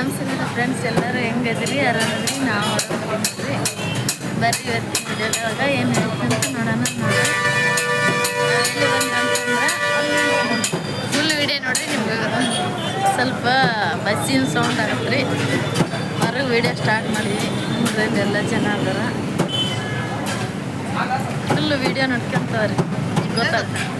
ನಮಸ್ಕಾರ ಫ್ರೆಂಡ್ಸ್ ಎಲ್ಲರೂ ಹೆಂಗದ್ರಿ ಆರಾಮದ್ರಿ ನಾವು ಆರಾಮದ್ರಿ ಬರ್ರಿ ಇವತ್ತಿನ ಏನು ಹೇಳ್ತೀನಿ ಅಂತ ನೋಡೋಣ ಬಂದಂತಂದ್ರೆ ಫುಲ್ ವಿಡಿಯೋ ನೋಡ್ರಿ ನಿಮ್ಗೆ. ಸ್ವಲ್ಪ ಬಸ್ಸಿನ ಸೌಂಡ್ ಆಗುತ್ತೆ ರೀ ಹೊರಗೆ ವಿಡಿಯೋ ಸ್ಟಾರ್ಟ್ ಮಾಡಿದ್ವಿ ನೋಡ್ರಿ ಎಲ್ಲ ಜನ ಫುಲ್ ವಿಡಿಯೋ ನೋಡ್ಕೊಂತವ್ರಿ. ಗೊತ್ತಾಗ್ತದೆ.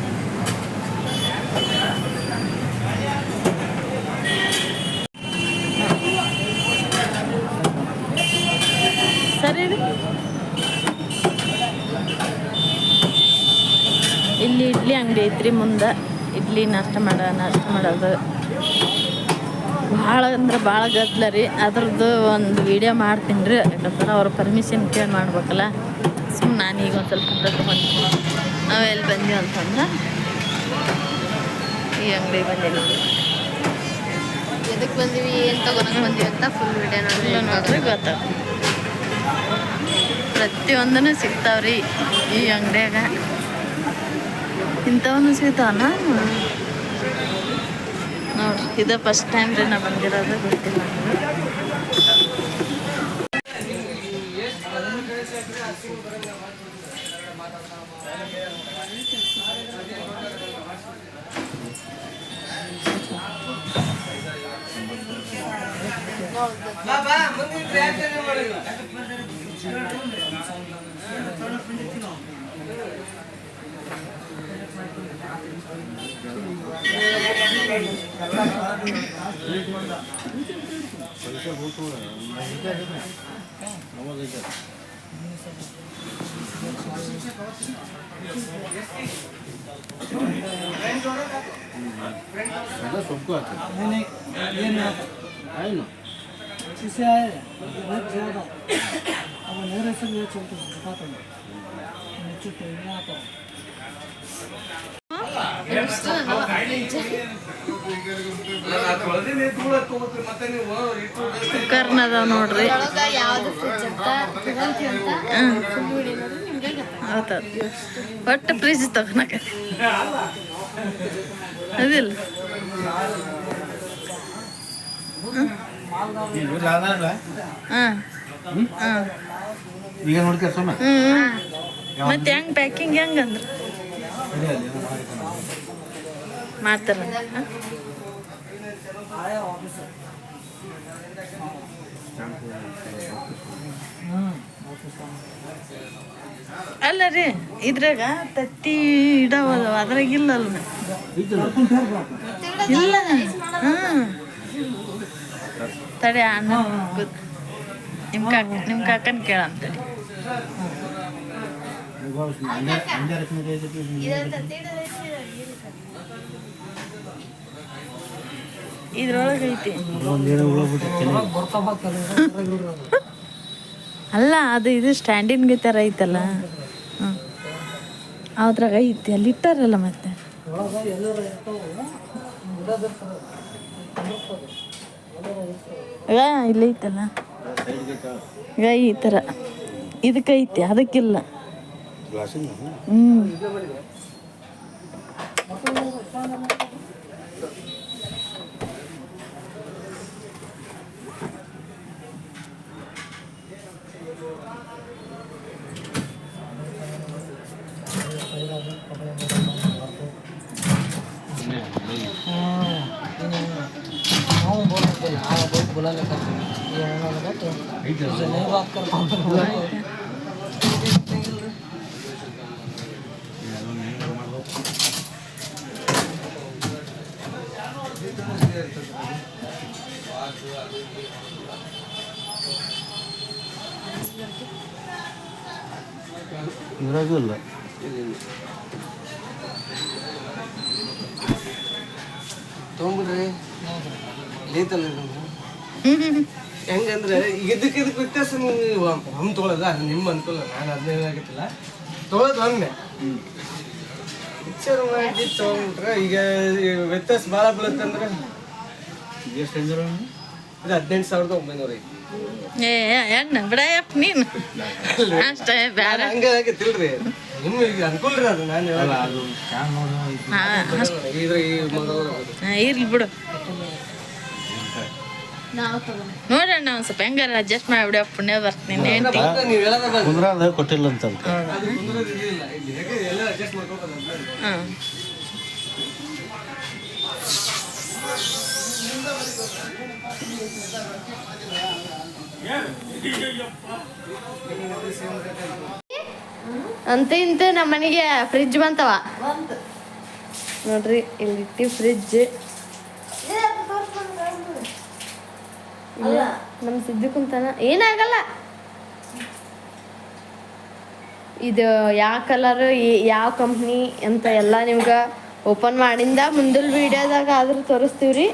ಇಲ್ಲಿ ಇಡ್ಲಿ ಅಂಗಡಿ ಐತ್ರಿ ಮುಂದೆ. ಇಡ್ಲಿ ನಾಷ್ಟ ಮಾಡ ನಾಷ್ಟ ಮಾಡೋದು. ಭಾಳ ಅಂದ್ರೆ ಭಾಳ ಗದ್ದಲ ರೀ. ಅದ್ರದ್ದು ಒಂದು ವಿಡಿಯೋ ಮಾಡ್ತೀನಿ ರೀ. ಯಾಕಂದ್ರೆ ಅವ್ರ ಪರ್ಮಿಷನ್ ಕೇಳಿ ಮಾಡ್ಬೇಕಲ್ಲ. ಸುಮ್ಮನೆ ನಾನು ಈಗ ಒಂದು ಸ್ವಲ್ಪ ತಗೊಂಡು ನಾವು ಎಲ್ಲಿ ಬಂದೀವಿ ಅಂತಂದ್ರೆ ಈ ಅಂಗಡಿಗೆ ಬಂದಿದ್ದೀವಿ ಎದಕ್ಕೆ ಬಂದೀವಿ ಏನು ತಗೊಳಕ್ ಬಂದೀವಿ ಅಂತ ಫುಲ್ ವಿಡಿಯೋ ನೋಡಿದ್ರೆ ಗೊತ್ತಾಗ್ತದೆ. ಪ್ರತಿಯೊಂದೂ ಸಿಗ್ತಾವ್ರಿ ಈ ಅಂಗಡಿಯಾಗ. ಇಂಥವನ್ನು ಸಿಗ್ತಾವನ? ನೋಡ್ರಿ ಇದು ಫಸ್ಟ್ ಟೈಮ್ ರೀ ನಾ ಬಂದಿರೋದು ಗೊತ್ತಿಲ್ಲ दादा सबको आता है नहीं नहीं ये नहीं आता है ना किसे आए बहुत ज्यादा ಅವ ನೀರಸಲ್ಲಿ ಯೋಚನೆ ఉంటుంది ಗೊತ್ತಾಗ್ತದೆ ಮುಚ್ಚುತ್ತೆ ಏನಾಗ್ತದೆ ಕುಕ್ಕರ್ನದ ನೋಡ್ರಿ. ಒಟ್ಟು ಫ್ರಿಜ್ ತಗೊಳಕ ಅದಿಲ್ಲ. ಹಾಂ. ಹಾಂ. ಈಗ ನೋಡ್ತೀಯ ಸೊಮ್ಮೆ ಮತ್ತೆ ಹೆಂಗ್ ಪ್ಯಾಕಿಂಗ್ ಹೆಂಗ ಅಂದ್ರೆ? ಮಾಡ್ತಾರ ಅಲ್ಲ ರೀ ಇದ್ರಾಗ ತತ್ತಿ ಇಡವಲ್ಲ ಅದ್ರಾಗ ಇಲ್ಲ ಅಲ್ಲ ಇಲ್ಲ. ಹಾ ತಡೆ ಅಣ್ಣ ನಿಮ್ಮ ಕಾಕ ನಿಮ್ಮ ಕಾಕನ ಕೇಳಂತ. ಇದ್ರೊಳಗೆ ಅಲ್ಲ, ಅದು ಇದು ಸ್ಟ್ಯಾಂಡಿನ್ ಗೀತಾರ ಐತಲ್ಲ. ಅದ್ರಾಗ ಐತಿ, ಅಲ್ಲಿ ಇಟ್ಟಾರಲ್ಲ ಮತ್ತೆ. ಈಗ ಇಲ್ಲಿ ಐತಲ್ಲ? ಈ ಥರ ಇದಕ್ಕೆ ಐತಿ ಅದಕ್ಕಿಲ್ಲ. ಹ್ಞೂ हाँ बहुत बुला लेता ये होना लगा तो इसे नहीं बात कर पाऊंगा ಇದ್ರಾಗೂ ಇಲ್ಲ ತೊಗೊಂಬಿಡ್ರಿ ಲೇತಲ್ಲ ಹೆಂಗಂದ್ರೆ ಇದಕ್ಕೆ ಇದಕ್ಕೆ ವ್ಯತ್ಯಾಸ ನೀವು ಹಮ್ ತೊಗೊಳಲ್ಲ ಅದು ನಿಮ್ಮ ಅನುಕೂಲ. ನಾನು ಅದನ್ನೇ ಆಗತ್ತಿಲ್ಲ ತೊಗೊಳೋದು ಒಮ್ಮೆ. ಪಿಕ್ಚರ್ ಮಾಡಿ ತೊಗೊಂಡ್ಬಿಟ್ರೆ ಈಗ ವ್ಯತ್ಯಾಸ ಭಾಳ ಬೀಳುತ್ತಂದ್ರೆ ಎಷ್ಟು ಅಂದ್ರೆ ಇದು ಹದಿನೆಂಟು ಸಾವಿರದ ಒಂಬೈನೂರ ಐತಿ. ಏ ಹೆಣ್ಣು ಬಿಡಯಪ್ಪ ನೀನು. ಅಷ್ಟೇ ಬೇರೆ ಹಂಗೆ ಆಗತ್ತಿಲ್ರಿ ನಿಮ್ಗೆ ಈಗ ಅನುಕೂಲ ರೀ ಅದು ನಾನು ಅಲ್ಲ ಅದು ಕ್ಯಾನ್ ನೋಡಿ ಹಾಂ ಇದ್ರ ಈ ಮೊದಲು ಇರ್ಲಿ ಬಿಡು. ನೋಡೋಣ ಒಂದು ಸ್ವಲ್ಪ ಹೆಂಗಾರ ಅಡ್ಜಸ್ಟ್ ಮಾಡಿಬಿಡಿ ಪುಣ್ಯ ಬರ್ತೀನಿ ಕೊಟ್ಟಿಲ್ಲ ಅಂತ ಅದಕ್ಕೆ ಅದು ಕುಂದ್ರೋದು ಇಲ್ಲಿ ಹೇಗೆ ಎಲ್ಲ ಅಡ್ಜಸ್ಟ್ ಮಾಡ್ಕೋಬೋದು ಅಂತ. ಹಾಂ. ಅಂತ ಇಂತ ನಮ್ಮ ಮನೆಗೆ ಫ್ರಿಜ್ ಬಂತವ ನೋಡ್ರಿ ಇಲ್ಲಿ ಇಟ್ಟಿ ಫ್ರಿಜ್ ನಮ್ಮ ಸಿದ್ದು ಕುಂತಾನ. ಏನಾಗಲ್ಲ. ಇದು ಯಾವ ಕಲರ್ ಯಾವ ಕಂಪ್ನಿ ಅಂತ ಎಲ್ಲ ನಿಮ್ಗೆ ಓಪನ್ ಮಾಡಿಂದ ಮುಂದಿನ ವಿಡಿಯೋದಾಗ ಆದ್ರೂ ತೋರಿಸ್ತೀವ್ರಿ.